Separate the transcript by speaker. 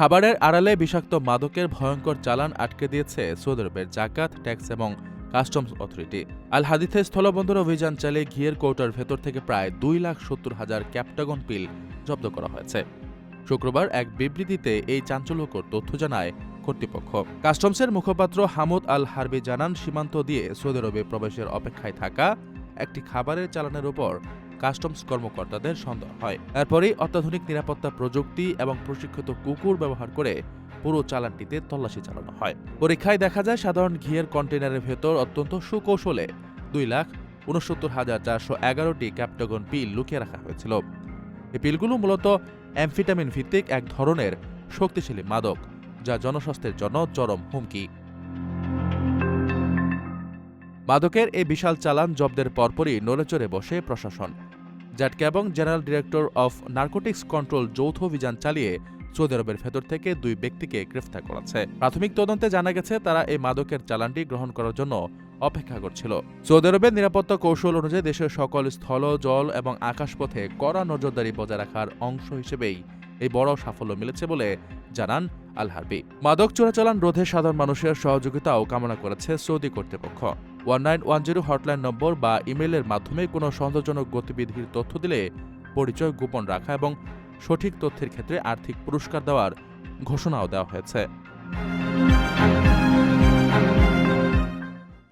Speaker 1: খাবারের আড়ালে বিষাক্ত মাদকের ভয়ঙ্কর চালান আটকে দিয়েছে সৌদি আরবের জাকাত, ট্যাক্স এবং কাস্টমস অথরিটি। আল হাদিথে স্থলবন্দর অভিযান চালিয়ে ঘিয়ের কৌটার ভেতর থেকে প্রায় দুই লাখ সত্তর হাজার ক্যাপটাগন পিল জব্দ করা হয়েছে। শুক্রবার এক বিবৃতিতে এই চাঞ্চল্যকর তথ্য জানায় কর্তৃপক্ষ। কাস্টমসের মুখপাত্র হামুদ আল হারবি জানান, সীমান্ত দিয়ে সৌদি আরবে প্রবেশের অপেক্ষায় থাকা একটি খাবারের চালানের উপর কাস্টমস কর্মকর্তাদের সন্দেহ হয়। এরপরেই অত্যাধুনিক নিরাপত্তা প্রযুক্তি এবং প্রশিক্ষিত কুকুর ব্যবহার করে পুরো চালানটিতে তল্লাশি চালানো হয়। পরীক্ষায় দেখা যায় সাধারণ ঘিয়ের কন্টেনারের ভেতর অত্যন্ত সুকৌশলে দুই লাখ উনসত্তর হাজার চারশো এগারোটি ক্যাপটাগন পিল লুকিয়ে রাখা হয়েছিল। এই পিলগুলো মূলত অ্যামফিটামিন ভিত্তিক এক ধরনের শক্তিশালী মাদক, যা জনস্বাস্থ্যের জন্য চরম হুমকি। মাদকের এই বিশাল চালান জব্দের পরপরই নড়েচড়ে বসে প্রশাসন। জ্যাটকা এবং general director of narcotics control যৌথ অভিযান চালিয়ে সৌদি আরবের ভেতর থেকে দুই ব্যক্তিকে গ্রেফতার করেছে। প্রাথমিক তদন্তে জানা গেছে, তারা এই মাদকের চালানটি গ্রহণ করার জন্য অপেক্ষা করছিল। সৌদি আরবের নিরাপত্তা কৌশল অনুযায়ী দেশের সকল স্থল, জল এবং আকাশপথে কড়া নজরদারি বজায় রাখার অংশ হিসেবেই এই বড় সাফল্য মিলেছে বলে জানান আল হারবি। মাদক চোরাচালান রোধে সাধারণ মানুষের সহযোগিতাও কামনা করেছে সৌদি কর্তৃপক্ষ। One nine one zero hotline নম্বর বা ইমেইলের মাধ্যমে কোনো সন্দেহজনক গতিবিধির তথ্য দিলে পরিচয় গোপন রাখা এবং সঠিক তথ্যের ক্ষেত্রে আর্থিক পুরস্কার দেওয়ার ঘোষণাও দেওয়া হয়েছে।